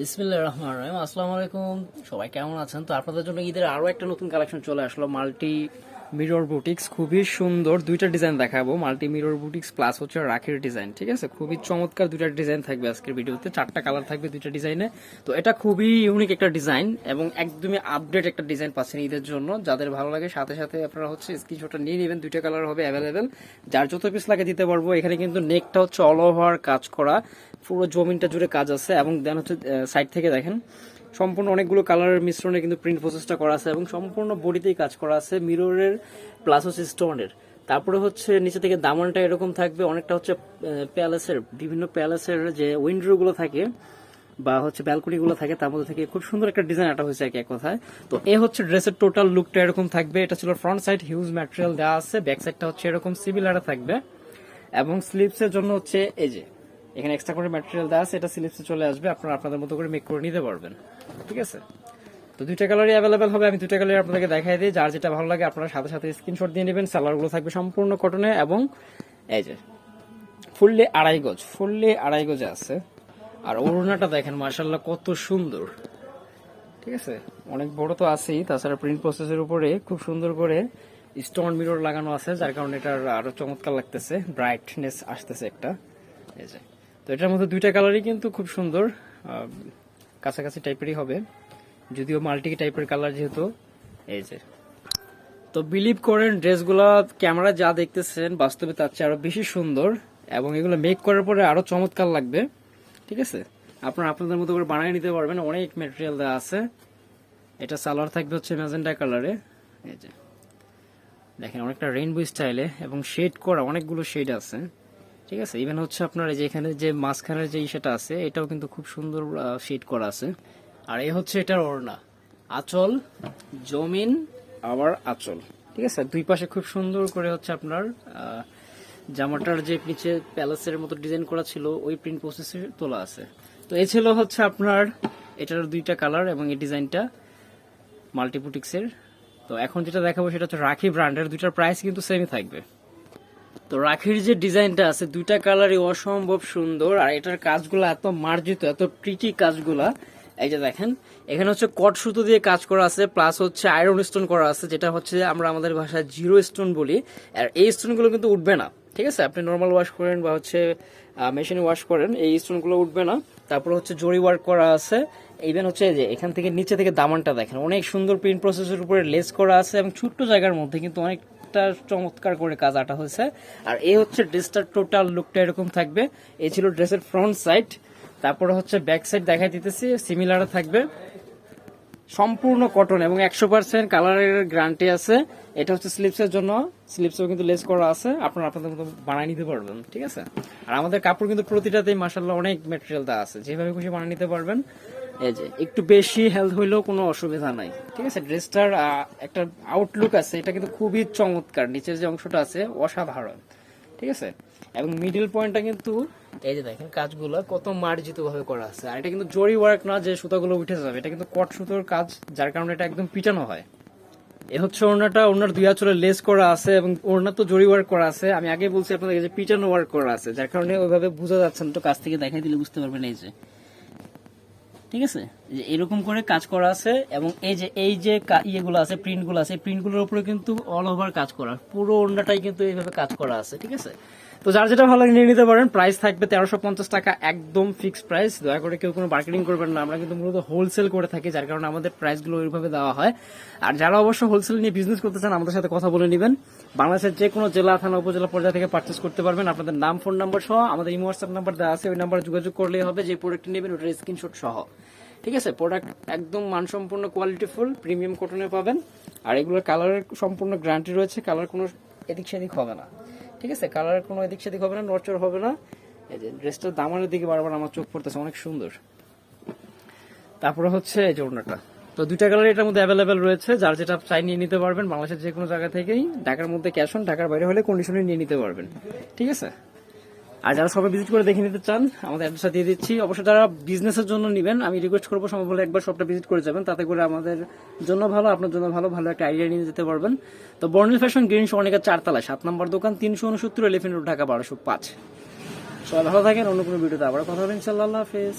বিসমিল্লাহ রহমান রহিম। আসসালামু আলাইকুম। সবাই কেমন আছেন? তো আপনাদের জন্য ঈদের আরও একটা নতুন কালেকশন চলে আসলো, মাল্টি মিরর বুটিক্স খুবই সুন্দর দুইটা ডিজাইন দেখাবো। মাল্টি মিরর বুটিক্স প্লাস হচ্ছে রাখির ডিজাইন ঠিক আছে? খুবই চমৎকার দুইটা ডিজাইন থাকবে আজকের ভিডিওতে। চারটা কালার থাকবে দুইটা ডিজাইনে তো এটা খুবই ইউনিক একটা ডিজাইন এবং একদমই আপডেট একটা ডিজাইন পাচ্ছেন ঈদের জন্য। যাদের ভালো লাগে, সাথে সাথে আপনারা হচ্ছে স্ক্রিনশটটা নিয়ে নেবেন। দুইটা কালার হবে অ্যাভেলেবেল যার যত পিস লাগে দিতে পারব। এখানে কিন্তু নেকটা হচ্ছে অল ওভার কাজ করা। পুরো জমিনটা জুড়ে কাজ আছে এবং দেন হচ্ছে সাইড থেকে দেখেন। সম্পূর্ণ অনেকগুলো কালারের মিশ্রণে কিন্তু প্রিন্ট প্রসেসটা করা আছে এবং সম্পূর্ণ বডিতেই কাজ করা আছে মিররের প্লাস স্টোনের তারপরে হচ্ছে নিচে থেকে দামানটা এরকম থাকবে, অনেকটা হচ্ছে প্যালেসের বিভিন্ন প্যালেসের যে উইন্ডোগুলো থাকে বা হচ্ছে ব্যালকনিগুলো থাকে, তার মধ্যে থেকে খুব সুন্দর একটা ডিজাইন আটা হয়েছে এক কথায়। তো এ হচ্ছে ড্রেসের টোটাল লুকটা এরকম থাকবে, এটা ছিল ফ্রন্ট সাইড হিউজ ম্যাটেরিয়াল দেওয়া আছে ব্যাক সাইডটা হচ্ছে এরকম সিমিলার থাকবে। এবং স্লিপসের জন্য হচ্ছে, এই যে এখানে এক্সট্রা করে ম্যাটেরিয়াল দেওয়া আছে, এটা স্লিপসে চলে আসবে, আপনারা আপনাদের মতো করে মেক করে নিতে পারবেন। ঠিক আছে? তো দুইটা কালারই অ্যাভেলেবেল হবে, আমি দুইটা কালার আপনাদেরকে দেখাই দিই। যার যেটা ভালো লাগে, আপনারা সাথে সাথে স্ক্রিনশট দিয়ে নেবেন। গুলো থাকবে সম্পূর্ণ কটনে এবং এই যে ফুললি আড়াই গজ ফুললি আড়াই গজে আছে। আর ওড়নাটা দেখেন মার্শাল্লাহ কত সুন্দর। ঠিক আছে? অনেক বড় তো আছেই, তাছাড়া প্রিন্ট প্রসেসের উপরে খুব সুন্দর করে স্টোন মিরর লাগানো আছে, যার কারণে এটার আরও চমৎকার লাগতেছে ব্রাইটনেস আসতেছে একটা। এই যে তো এটার মধ্যে দুইটা কালারই কিন্তু খুব সুন্দর কাছাকাছি টাইপেরই হবে। যদিও মাল্টি টাইপের কালার যেহেতু, এই যে। তো বিলিভ করেন ড্রেসগুলো ক্যামেরা যা দেখতেছেন, বাস্তবে তার চেয়ে আরও বেশি সুন্দর এবং এগুলো মেক করার পরে আরও চমৎকার লাগবে, ঠিক আছে? আপনারা আপনাদের মতো করে বানিয়ে নিতে পারবেন, অনেক মেটেরিয়াল দেওয়া আছে। এটা সালোয়ার থাকবে হচ্ছে ম্যাজেন্টা কালারে এই যে। দেখেন, অনেকটা রেইনবো স্টাইলে এবং শেড করা, অনেকগুলো শেড আছে। ঠিক আছে? ইভেন হচ্ছে আপনার এই যে এখানে যে মাঝখানের যে ইসেটা আছে, এটাও কিন্তু খুব সুন্দর শেড করা আছে। আর এই হচ্ছে এটার ওড়না। আচল, জমিন, আবার আচল। ঠিক আছে? দুই পাশে খুব সুন্দর করে হচ্ছে আপনার জামাটার যে নিচে প্যালেসের মতো ডিজাইন করা ছিল, ওই প্রিন্ট প্রসেসে তোলা আছে। তো এ ছিল হচ্ছে আপনার, এটার দুইটা কালার এবং এই ডিজাইনটা মাল্টিপুটিক্সের তো এখন যেটা দেখাবো সেটা হচ্ছে রাখি ব্র্যান্ডের দুইটার প্রাইস কিন্তু সেমই থাকবে। তো রাখির যে ডিজাইনটা আছে, দুইটা কালারই অসম্ভব সুন্দর, আর এটার কাজগুলো এত মার্জিত, এত প্রিটি কাজগুলা। এই যে দেখেন, এখানে হচ্ছে কট সুতো দিয়ে কাজ করা আছে প্লাস হচ্ছে আয়রন স্টোন করা আছে, যেটা হচ্ছে আমরা আমাদের ভাষায় জিরো স্টোন বলি। আর এই স্টোনগুলো কিন্তু উঠবে না, ঠিক আছে? আপনি নর্মাল ওয়াশ করেন বা হচ্ছে মেশিনে ওয়াশ করেন, এই স্টোনগুলো উঠবে না। তারপর হচ্ছে জরি ওয়ার্ক করা আছে। ইভেন হচ্ছে যে এখান থেকে নিচে থেকে দামানটা দেখেন, অনেক সুন্দর প্রিন্ট প্রসেসের উপরে লেস করা আছে এবং ছোট্ট জায়গার মধ্যে কিন্তু অনেক একটা চমৎকার করে কাজ আটা হয়েছে। আর এই হচ্ছে ড্রেসটার টোটাল লুকটা এরকম থাকবে। এই ছিল ড্রেসের ফ্রন্ট সাইড তারপরে হচ্ছে ব্যাক সাইড দেখাই দিতেছি সিমিলার থাকবে। সম্পূর্ণ কটন এবং একশো পার্সেন্ট কালারের গ্যারান্টি আছে। এটা হচ্ছে স্লিপসের জন্য। স্লিপসও কিন্তু লেস করা আছে। আপনারা আপনাদের মতো বানিয়ে নিতে পারবেন, ঠিক আছে? আর আমাদের কাপড় কিন্তু প্রতিটাতেই মাসাল্লাহ অনেক মেটেরিয়াল দেওয়া আছে। যেভাবে খুশি বানিয়ে নিতে পারবেন। যে, একটু বেশি হেলথ হইলেও কোনো অসুবিধা নাই। ঠিক আছে? ড্রেসটার একটা আউটলুক আছে, এটা কিন্তু খুবই চমৎকার। নিচের যে অংশটা আছে, অসাধারণ। ঠিক আছে? এবং মিডল পয়েন্টটা কিন্তু, এই যে দেখেন কাজগুলো, কত মার্জিত ভাবে করা আছে। আর এটা কিন্তু জরি ওয়ার্ক না যে সুতাগুলো উঠে যাবে। এটা কিন্তু কট সুতোর কাজ, যার কারণে এটা একদম পিটানো হয়। এ হচ্ছে ওড়নাটা, ওড়নার দুই আঁচলে লেস করা আছে এবং ওড়না তো জরি ওয়ার্ক করা আছে। আমি আগে বলছি আপনাদের যে পিটানো ওয়ার্ক করা আছে, যার কারণে ওইভাবে বোঝা যাচ্ছে না। তো কাছ থেকে দেখাই দিলে বুঝতে পারবেন এই যে। ঠিক আছে? এরকম করে কাজ করা আছে এবং এই যে এই যে ইয়েগুলো আছে প্রিন্টগুলো আছে প্রিন্টগুলোর উপরে কিন্তু অল ওভার কাজ করা, পুরো ওড়নাটাই কিন্তু এইভাবে কাজ করা আছে, ঠিক আছে? তো যার যেটা ভালো নিয়ে নিতে পারেন প্রাইস থাকবে তেরোশো পঞ্চাশ টাকা, একদম ফিক্স প্রাইস দয়া করে কেউ কোনো মার্কেটিং করবেন না, আমরা কিন্তু মূলত হোলসেল করে থাকি, যার কারণে আমাদের প্রাইসগুলো ওইভাবে দেওয়া হয়। আর যারা অবশ্য হোলসেল নিয়ে বিজনেস করতে চান, আমাদের সাথে কথা বলে নেবেন। বাংলাদেশের যে কোনো জেলা, থানা, উপজেলা পর্যায়ে থেকে পার্চেস করতে পারবেন। আপনাদের নাম ফোন নাম্বার সহ আমাদের ইমো হোয়াটসঅ্যাপ নাম্বার দেওয়া আছে, ওই নাম্বারে যোগাযোগ করলেই হবে, যে প্রোডাক্ট নেবেন, ওটার স্ক্রিনশট সহ। ঠিক আছে প্রোডাক্ট একদম মানসম্পন্ন কোয়ালিটিফুল প্রিমিয়াম কটনে পাবেন। আর এগুলোর কালারের সম্পূর্ণ গ্যারান্টি রয়েছে কালার কোনো এদিক সেদিক হবে না। ঠিক আছে কালারের কোনো এদিক সেদিক হবে না নরচর হবে না। এই যে ড্রেসটার দামানের দিকে বারবার আমার চোখ পড়তেছে, অনেক সুন্দর। তারপরে হচ্ছে এই যে ওড়নাটা। তো দুইটা কালার এটার মধ্যে অ্যাভেলেবেল রয়েছে, যার যেটা চাই নিয়ে নিতে পারবেন, বাংলাদেশের যে কোনো জায়গা থেকেই। ঢাকার মধ্যে ক্যাশ অন ঢাকার বাইরে হলে কন্ডিশনে নিয়ে নিতে পারবেন। ঠিক আছে? আর যারা সবাই ভিজিট করে দেখে নিতে চান, আমাদের অ্যাড্রেসটা দিয়ে দিচ্ছি। অবশ্যই যারা বিজনেসের জন্য নেবেন, আমি রিকোয়েস্ট করব সম্ভব হলে একবার শপটা ভিজিট করে যাবেন। তাতে করে আমাদের জন্য ভালো, আপনার জন্য ভালো ভালো একটা আইডিয়া নিয়ে যেতে পারবেন। তো বর্ণিল ফ্যাশন গ্রিন সরণিকা চারতলা সাত নম্বর দোকান, তিনশো উনসত্তর এলিফেন্ট রোড ঢাকা, বারোশো পাঁচ। সবাই ভালো থাকেন, অন্য কোনো ভিডিওতে আবার কথা হবে, ইনশাল্লাহ হাফেজ।